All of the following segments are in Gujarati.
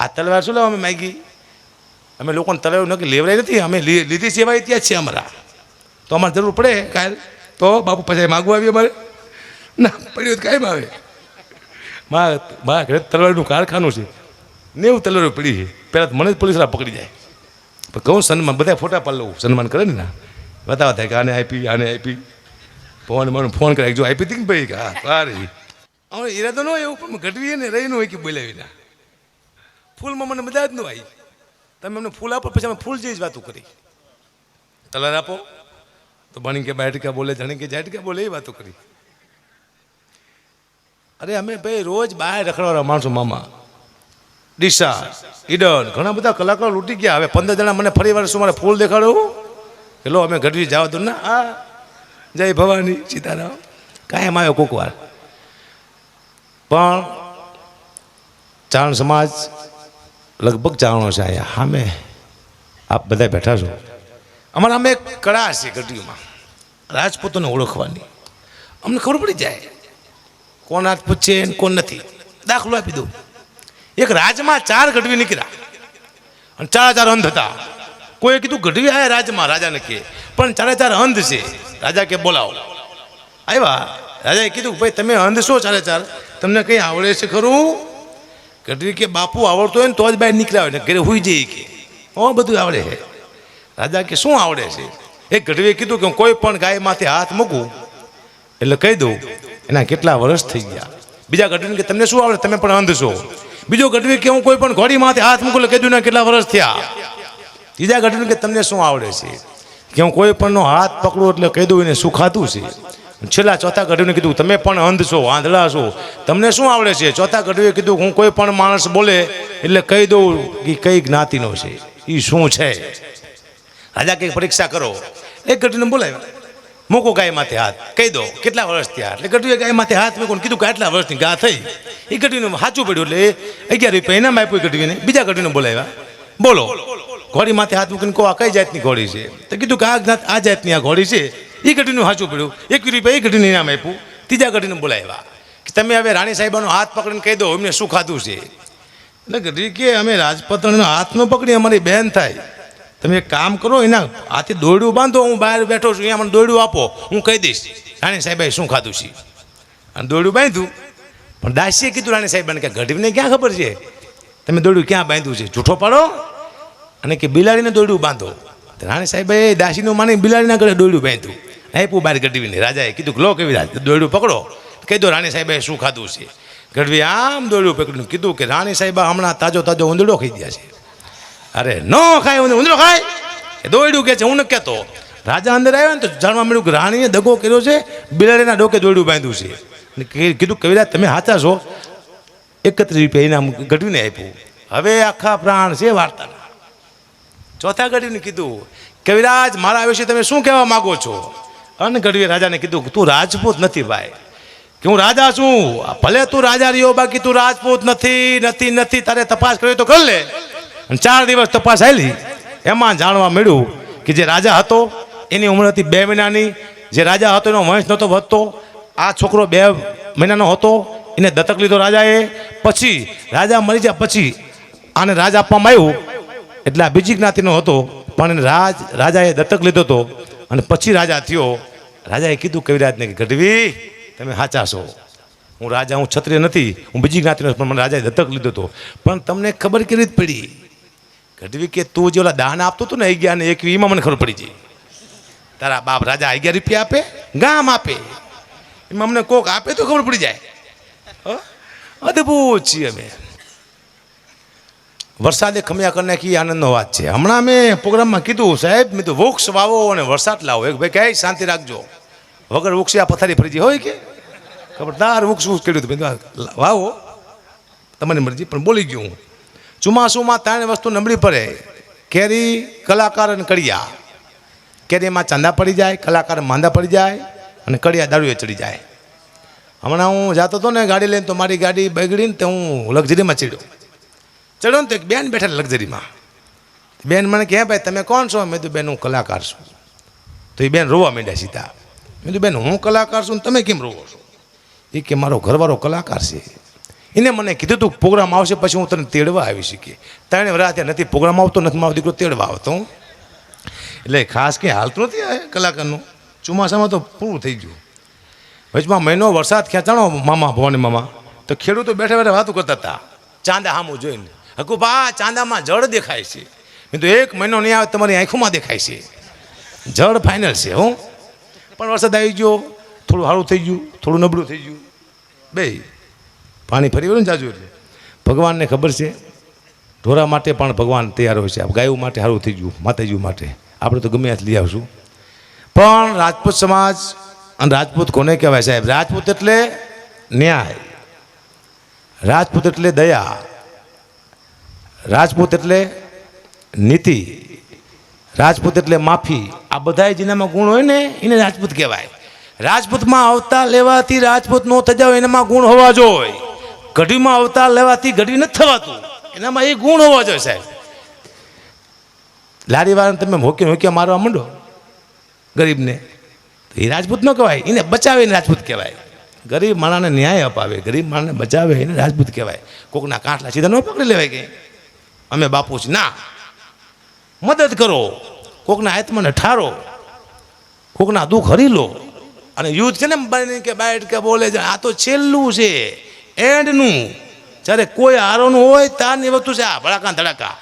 આ તલવાર શું લેવા અમે માગી? અમે લોકોને તલવાર નક્કી લેવડાવી નથી, અમે લીધી સેવાય ત્યાં છે અમારા. તો અમારે જરૂર પડે કાલ. તો બાપુ પછી માગવા આવી અમારે. ના, પડ્યું તો કાંઈ આવે. મારા મારા ઘરે તલવારનું કારખાનું છે. નેવું તલવારો પડી છે. પહેલાં મને જ પોલીસરા પકડી જાય. પણ કહું સન્માન, બધા ફોટા પાડ લઉં, સન્માન કરે ને ના. બતાવવા થાય કે આને આપી આને આપી. ફોન મને ફોન કરે જો આપી હતી ને ભાઈ? હા સારી હવે ઈરાદો ન હોય, એવું પણ ઘટવી ને, રહી ન હોય કે બોલાવી ના. ફૂલમાં મને મજા જ ન આવી. તમે અમને ફૂલ આપો, પછી અમે ફૂલ જેવી જ વાતો કરી. કલર આપો. તો ભણી કે બેઠ કે બોલે, જણી કે જેઠ કે બોલે, એ વાતો કરી. અરે અમે ભાઈ રોજ બહાર રખડવાના માણસો મામા. ડીસા ઈડન ઘણા બધા કલાકારો લૂંટી ગયા. હવે પંદર જણા મને ફરી વાર શું મારે ફૂલ દેખાડવું હેલો, અમે ગઢવી જાવ તો ના. આ જય ભવાની, સીતારામ. કાયમ આવ્યો કોક વાર પણ ચાણ સમાજ લગભગ ચારણો છે અહીંયા. સામે આપ બધા બેઠા છો. અમારા અમે એક કળા છે ગઢવીમાં રાજપૂતોને ઓળખવાની. અમને ખબર પડી જાય. કોણ રાજપૂત છે કોણ નથી. દાખલો આપી દઉં. એક રાજમાં ચાર ગઢવી નીકળ્યા. અને ચાર ચાર અંધ હતા. કોઈ કીધું, ગઢવી આયા રાજમાં, રાજાને કહે પણ ચારે ચાર અંધ છે. રાજા કે, બોલાવો. આવ્યા. રાજાએ કીધું, ભાઈ, તમે અંધ છો ચારે ચાર તમને કંઈ આવડે છે ખરું? ગઢવી કે બાપુ આવડતો હોય ને તો જ બહાર નીકળ્યા હોય ને ઘરે હોઈ જઈએ કે. ઓ બધું આવડે છે. રાજા કે શું આવડે છે? એ ગઢવીએ કીધું કે હું કોઈ પણ ગાય માથે હાથ મૂકું, એટલે કહી દઉં, એના કેટલા વર્ષ થઈ ગયા. બીજા ગઢવીને કે તમને શું આવડે? તમે પણ અંધ છો બીજો ગઢવી કે હું કોઈ પણ ઘોડી માથે હાથ મૂકું, એટલે કહી ને કેટલા વર્ષ થયા? ત્રીજા ગઢવીને કે તમને શું આવડે છે? કે હું કોઈ પણનો હાથ પકડું, એટલે કહી દઉં, એને સુખાતું છે. છેલ્લા ચોથા ગઢવીને કીધું, તમે પણ અંધ છો આંધળા છો. તમને શું આવડે છે? ચોથા ગઢવીએ કીધું, હું કોઈ પણ માણસ બોલે એટલે કહી દઉં કે કઈ જ્ઞાતિનો છે. એ શું છે? રાજા કંઈક પરીક્ષા કરો. એ ગઢવીને બોલાવ્યા. મૂકો ગાય માથે હાથ. કહી દો, કેટલા વર્ષ થયા? એટલે ગઢવીએ ગાય માથે હાથ મૂકો કીધું કે, આટલા વર્ષની ગા થઈ. એ ગઢવીને સાચું પડ્યું એટલે અગિયાર રૂપિયા એનામાં આપ્યું ગઢવીને બીજા ગઢવીને બોલાવ્યા. બોલો, ઘોડી માથે હાથ મૂકીને કહો, આ કઈ જાતની ઘોડી છે? તો કીધું કે, આ જાત આ જાતની આ ઘોડી છે. એ ઘટીનું સાચું પડ્યું. એક રૂપિયા એ ઘટીને ઇનામ આપ્યું. ત્રીજા ઘટીને બોલાવ્યા. કે તમે હવે રાણી સાહેબાનો હાથ પકડીને કહી દો એમને શું ખાધું છે? એટલે ઘટી કે અમે રાજપતણનો હાથ ન પકડી, અમારી બહેન થાય. તમે એક કામ કરો, એના હાથે દોરડું બાંધો, હું બહાર બેઠો છું, અહીંયા મને દોરડું આપો, હું કહી દઈશ, રાણી સાહેબાએ શું ખાધું છે? અને દોરડું બાંધ્યું. પણ દાસીએ કીધું રાણી સાહેબાને કે ઘટીને ક્યાં ખબર છે? તમે દોરડું ક્યાં બાંધ્યું છે? જૂઠો પાડો. અને કે બિલાડીને દોરડું બાંધો. રાણી સાહેબે દાસીનું માની બિલાડીના ઘરે દોરડું બાંધ્યું. આપ્યું બહાર ગઢવીને રાજાએ કીધું લો કેવી રાજ દોડ્યું પકડો. કહી દો, રાણી સાહેબે શું ખાધું છે? ગઢવી આમ દોડ્યું પકડ્યું, કીધું કે રાણી સાહેબા હમણાં તાજો તાજો ઊંધડો ખાઈ ગયા છે. અરે, ન ખાય ઊંધો ખાય? એ દોડ્યું કે છે, હું ન કહેતો. રાજા અંદર આવ્યો ને તો જાણવા મળ્યું કે રાણીએ દગો કર્યો છે, બિલાડીના ડોકે દોડ્યું બાંધ્યું છે. કીધું કવિરાજ તમે સાચા છો. એકત્રીસ રૂપિયા ઇનામ ગઢવીને આપ્યું. હવે આખા પ્રાણ છે વાર્તાના. ચોથા ગઢવીને કીધું કવિરાજ મારા વિશે તમે શું કહેવા માગો છો? અન ગઢવીએ રાજાને કીધું તું રાજપૂત નથી ભાઈ. કે હું રાજા છું. ભલે તું રાજા રહ્યો, બાકી તું રાજપૂત નથી નથી નથી. તારે તપાસ કરવી તો કરી લે. અને ચાર દિવસ તપાસ આવેલી એમાં જાણવા મળ્યું કે જે રાજા હતો, એની ઉંમર હતી બે મહિનાની. જે રાજા હતો, એનો વંશ નહોતો વધતો. આ છોકરો બે મહિનાનો હતો. એને દત્તક લીધો રાજાએ. પછી રાજા મરી ગયા પછી આને રાજ આપવામાં આવ્યું. એટલે આ બીજી જ્ઞાતિનો હતો. પણ એને રાજ, રાજાએ દત્તક લીધો હતો. અને પછી રાજા થયો. રાજાએ કીધું, કવિરાજને કે, ગઢવી, તમે સાચા છો. હું રાજા, હું ક્ષત્રિય નથી. હું બીજી જ્ઞાતિનો પણ મને રાજાએ દત્તક લીધો હતો. પણ તમને ખબર કેવી રીતે પડી? ગઢવી કે, તું જે ઓલા દાન આપતો હતો ને અગિયાર ને એકવી, એમાં મને ખબર પડી જઈ તારા બાપ રાજા અગિયાર રૂપિયા આપે, ગામ આપે. એમાં અમને કોક આપે તો ખબર પડી જાય? અદ્ભુત છીએ અમે. વરસાદે ખમ્યા કરી નાખી, આનંદનો વાત છે. હમણાં મેં પ્રોગ્રામમાં કીધું, સાહેબ, મેં તો વૃક્ષ વાવો અને વરસાદ લાવો. એક ભાઈ કહે શાંતિ રાખજો. વગર વૃક્ષે આ પથારી ફરીજી હોય કે? ખબરદાર વૃક્ષ વૃક્ષ કર્યું હતું? વાવો. તમારી મરજી, પણ બોલી ગયું હું. ચોમાસુમાં ત્રણ વસ્તુ નબળી પડે. કેરી, કલાકાર અને કડિયા. કેરીમાં ચાંદા પડી જાય, કલાકાર માંદા પડી જાય અને કડિયા દારૂએ ચડી જાય. હમણાં હું જાતો હતો ને ગાડી લઈને, તો મારી ગાડી બગડીને તો હું લક્ઝરીમાં ચડ્યો. ચડ્યો ને તો એક બેન બેઠા લક્ઝરીમાં. બેન મને કહે, ભાઈ, તમે કોણ છો? મેં કીધું, બેન, હું કલાકાર છું. તો એ બેન રોવા માંડ્યા સીધા. મેં કીધું, બેન, હું કલાકાર છું ને તમે કેમ રોવો છો? એ કે, મારો ઘરવાળો કલાકાર છે. એને મને કીધું તું, પ્રોગ્રામ આવશે પછી હું તને તેડવા આવી શકીએ ત્રણે રાતે નથી, પ્રોગ્રામ આવતો નથી, મારો દીકરો તેડવા આવતો. એટલે ખાસ કંઈ હાલતું નથી કલાકારનું. ચોમાસામાં તો પૂરું થઈ ગયું. વચમાં મહિનો વરસાદ ખેંચાણો મામા ભવાની મામા? તો ખેડૂતો બેઠા બેઠા વાતો કરતા હતા. ચાંદા હામું જોઈને. હકુ બા ચાંદામાં જળ દેખાય છે. મેં તો એક મહિનો નહીં આવે, તમારી આંખોમાં દેખાય છે. જળ ફાઇનલ છે, હું. પણ વરસાદ આવી ગયો, થોડું સારું થઈ ગયું, થોડું નબળું થઈ ગયું. બે, પાણી ફરી વળ્યું ને જાજુ એટલે. ભગવાનને ખબર છે, ઢોરા માટે પણ ભગવાન તૈયાર હોય છે. ગાયો માટે સારું થઈ ગયું, માતાજી માટે. આપણે તો ગમે લઈ આવશું. પણ રાજપૂત સમાજ અને રાજપૂત કોને કહેવાય સાહેબ? રાજપૂત એટલે ન્યાય. રાજપૂત એટલે દયા. રાજપૂત એટલે નીતિ, રાજપૂત એટલે માફી, આ બધા જેનામાં ગુણ હોય ને, એને રાજપૂત કહેવાય. રાજપૂતમાં અવતાર લેવાથી રાજપૂત નો જાવ એનામાં ગુણ હોવા જોઈએ ગઢીમાં અવતાર લેવાથી ગઢી નથી થવાતું. એનામાં એ ગુણ હોવા જોઈએ સાહેબ. લારીવાળાને તમે હોકી હોકી મારવા માંડો, ગરીબને. એ રાજપૂત ન કહેવાય, એને બચાવે એને રાજપૂત કહેવાય. ગરીબ માણાને ન્યાય અપાવે, ગરીબ માણાને બચાવે એને રાજપૂત કહેવાય. કોકના કાંઠલા સીધા ન પકડી લેવાય કે અમે બાપુ છે ના, મદદ કરો. કોકના આત્માને ઠારો. કોકના દુઃખ હરી લો. અને યુદ્ધ છે ને બની કે બાઈટ કે બોલે છે, આ તો છેલ્લું છે, એન્ડનું. જ્યારે કોઈ હારોનું હોય તારની વસ્તુ છે, આ ભડાકા ધડાકા.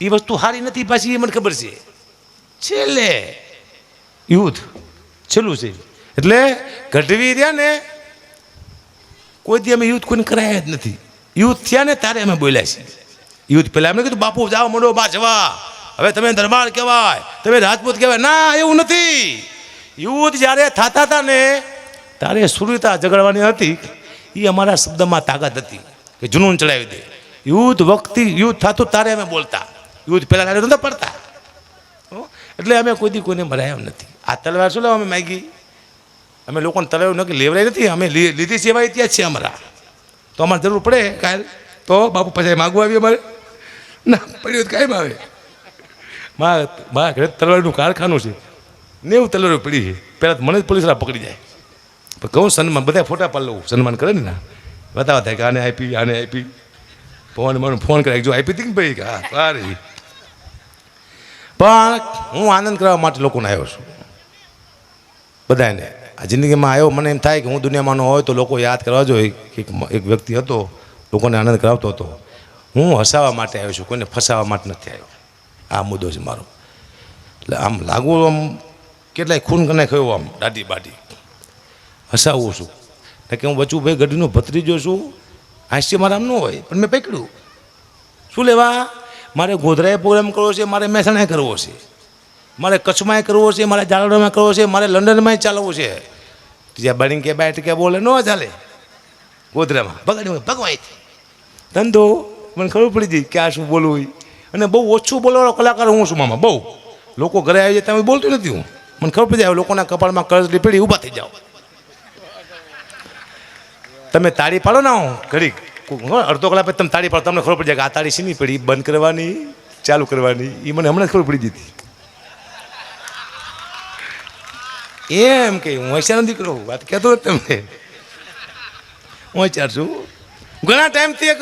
એ વસ્તુ સારી નથી પાછી, એ મને ખબર છે. છેલ્લે યુદ્ધ છેલ્લું છે. એટલે ગઢવી રહ્યા ને, કોઈ દી અમે યુદ્ધ કોઈને કરાયા જ નથી. યુદ્ધ થયા ને તારે અમે બોલ્યા છીએ. યુદ્ધ પહેલાં એમને કીધું, બાપુ, જાઓ મંડો બા જવા. હવે તમે દરબાર કહેવાય, તમે રાજપૂત કહેવાય. ના, એવું નથી. યુદ્ધ જ્યારે થતા હતા ને તારે સુરતા જગાડવાની હતી. એ અમારા શબ્દમાં તાકાત હતી કે જુનૂન ચડાવી દે. યુદ્ધ વખતે યુદ્ધ થતું તારે અમે બોલતા. યુદ્ધ પહેલાં તારે નહોતા પડતા? એટલે અમે કોઈથી કોઈને મરાયા નથી. આ તલવાર શું લેવા અમે માગી? અમે લોકોને તલવાર નક્કી લેવરાઈ નથી, અમે લીધી સેવાય ત્યાં છે અમારા. તો અમારે જરૂર પડે કાલ. તો બાપુ પછી માગવા આવી અમારે. ના, પડ્યો તો કાંઈ આવે. મારા મારા ઘરે તલવારનું કારખાનું છે. નેવું તલવારો પડી છે. પહેલાં મને જ પોલીસરા પકડી જાય. પણ કહું સન્માન, બધા ફોટા પાડ લઉં, સન્માન કરે ને ના. બતાવવા થાય કે આને આપી આને આપી. ફોન મને ફોન કરે જો આપી હતી ને ભાઈ? હા, સારી. પણ હું આનંદ કરવા માટે લોકોને આવ્યો છું. બધાને. આ જિંદગીમાં આવ્યો, મને એમ થાય કે હું દુનિયામાં ન હોય તો લોકો યાદ કરવા જોઈએ કે એક વ્યક્તિ હતો, લોકોને આનંદ કરાવતો હતો. હું હસાવવા માટે આવ્યો છું, કોઈને ફસાવવા માટે નથી આવ્યો. આ મુદ્દો છે મારો. એટલે આમ લાગુ આમ કેટલાય ખૂન કને ખયો આમ દાઢી બાઢી હસાવું છું. ને કે હું બચુભાઈ ગઢીનો ભત્રીજો છું. હાસ્ય મારા આમ ન હોય, પણ મેં પકડ્યું. શું લેવા? મારે ગોધરાએ પ્રોગ્રામ કરવો છે, મારે મહેસાણાએ કરવો છે. મારે કચ્છમાંય કરવો છે, મારે જાલોડામાં કરવો છે, મારે લંડનમાંય ચાલવું છે. જ્યાં બની કે બેઠ કે બોલે, ન ચાલે. ગોધરામાં. ભગવાન ભગવાય ધંધો મને ખબર પડી હતી કે આ શું બોલવું અને બહુ ઓછું બોલવાનો કલાકાર હું છું મામા, બહુ. લોકો ઘરે આવી જાય તમે બોલતું નથી હું. મને ખબર પડી જાય લોકોના કપાળમાં કરજ પડી, ઊભા થઈ જાઓ. તમે તાળી પાડો ને હું ઘડી અડધો કલાક પછી તમે તાળી પાડો, તમને ખબર પડી જાય કે આ તાળી સીની પડી, બંધ કરવાની, ચાલુ કરવાની. એ મને હમણાં ખબર પડી જતી એમ કે, હું હોશિયાર દીકરો. વાત કહેતો તમને હું હોશિયાર છું. ઘણા ટાઈમથી એક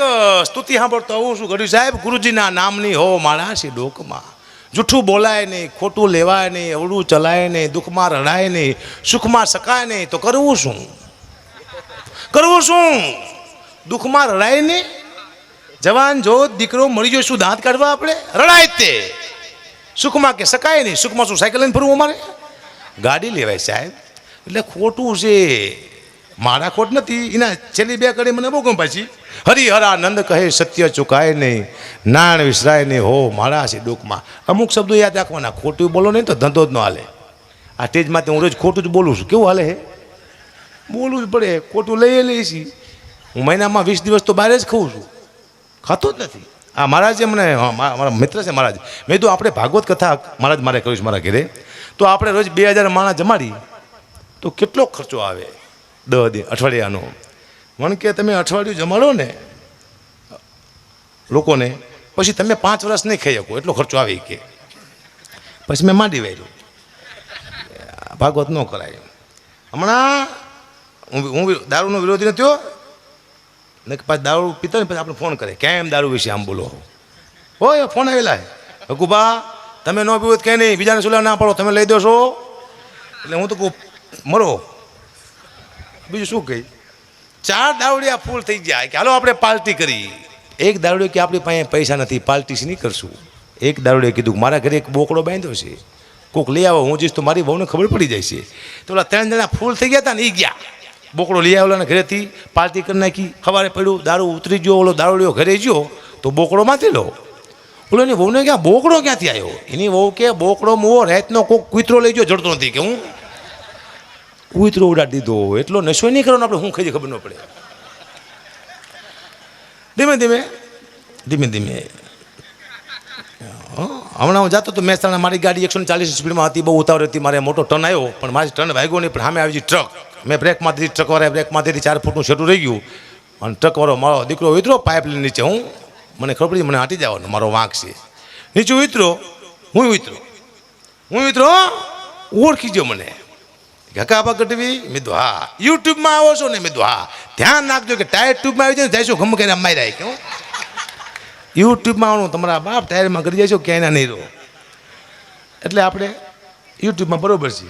સ્તુતિ સાંભળતો આવું છું. ગઢવી સાહેબ, ગુરુજીના નામની હો માળા છે ડોકમાં. જૂઠું બોલાય નહીં, ખોટું લેવાય નહીં, અવળું ચલાય નહીં, દુઃખમાં રડાય નહીં, સુખમાં શકાય નહીં, તો કરવું શું? કરવું શું? દુઃખમાં રડાય નહીં? જવાન જો દીકરો મળી ગયો, શું દાંત કાઢવા આપણે? રડાય તે. સુખમાં કે શકાય નહીં? સુખમાં શું સાયકલ લઈને ફરવું અમારે? ગાડી લેવાય સાહેબ. એટલે ખોટું છે. મારા ખોટ નથી. એના છેલ્લી બે કડી મને બહુ ગમ પાછી. હરિહરાનંદ કહે, સત્ય ચુકાય નહીં. નાણ વિસરાય નહીં. હો, મારા છે દુઃખમાં અમુક શબ્દો યાદ રાખવાના. ખોટું બોલો નહીં તો ધંધો જ ન હાલે. આ સ્ટેજમાંથી હું રોજ ખોટું જ બોલું છું. કેવું હાલે હે? બોલવું જ પડે. ખોટું લઈએ લઈએ છીએ. હું મહિનામાં વીસ દિવસ તો બહાર જ ખાઉં છું. ખાતો જ નથી. આ મહારાજે મને મારા મિત્ર છે મહારાજ. મેં તો આપણે ભાગવત કથા મહારાજ મારે કરીશ મારા ઘરે. તો આપણે રોજ બે હજાર માણસ જમાડી. તો કેટલો ખર્ચો આવે? દસ દે, અઠવાડિયાનો. મને કે, તમે અઠવાડિયું જમાડો ને લોકોને, પછી તમે પાંચ વર્ષ નહીં ખાઈ શકો, એટલો ખર્ચો આવી કે. પછી મેં માંડી વાર્યું. ભાગવત ન કરાય. હમણાં હું હું દારૂનો વિરોધી નથી ને કે દારૂ પીતો ને પછી આપણે ફોન કરે કેમ દારૂ વિશે આમ બોલો હોય ફોન આવેલા હકુબા તમે ન પીવો કંઈ નહીં. બીજાને સુલા ના પાડો, તમે લઈ દો છો. એટલે હું તો કહું, મરો. બીજું શું કહી? ચાર દાવડિયા ફૂલ થઈ ગયા કે હાલો આપણે પાર્ટી કરી. એક દારૂડિયો કે આપણી પાસે પૈસા નથી પાર્ટી નહીં કરશું. એક દારૂડિયે કીધું મારા ઘરે એક બોકડો બાંધ્યો છે. કોક લઈ આવો, હું જઈશ તો મારી બહુને ખબર પડી જાય છે. તો ઓલા ત્રણ જણા ફૂલ થઈ ગયા હતા ને એ ગયા. બોકડો લઈ આવેલા ઘરેથી પાર્ટી કરી નાખી. સવારે પડ્યું, દારૂ ઉતરી ગયો, ઓલો દારૂડિયો ઘરે ગયો, તો બોકડો માથી લો ઓલો એની વહુને ક્યાં, બોકડો ક્યાંથી આવ્યો એની વહુ કે, બોકડો મુવો, રાતનો કોક કૂતરો લઈ ગયો, જડતો નથી કે હું? કૂતરો ઉડાડી દીધો એટલો નશો નહીં કરવાનો આપણે, હું ખાઈ ખબર ન પડે. ધીમે ધીમે ધીમે ધીમે. હમણાં હું જતો તો મહેસાણા મારી ગાડી એકસો ચાલીસ સ્પીડમાં હતી, બહુ ઉતાવળ હતી, મારે મોટો ટર્ન આવ્યો, પણ મારી ટર્ન વાગ્યો નહીં, પણ સામે આવી ટ્રક. મેં બ્રેકમાં દીધી ટ્રકવાળાએ બ્રેકમાં દીધી ચાર ફૂટનું શેટું રહી ગયું, અને ટ્રકવાળો મારો દીકરો ઉતરો પાઇપ લઈને નીચે. હું, મને ખબર પડી, મને હાટી જવાનો, મારો વાંક છે. નીચે ઉતરો હું ઉતરો હું ઉતરો ઓળખી ગયો મને. ઘકાબા ગઢવી મેં હા. યુટ્યુબમાં આવો છો ને, મેં હા. ધ્યાન નાખજો કે ટાયર ટ્યુબમાં આવી જાય ને જઈશું ગમ કરીને અમારી રાખ યુટ્યુબમાં આવણું તમારા બાપ ટાયરમાં કરી જઈશું ક્યાંય ના નહીં રહો. એટલે આપણે યુટ્યુબમાં બરાબર છે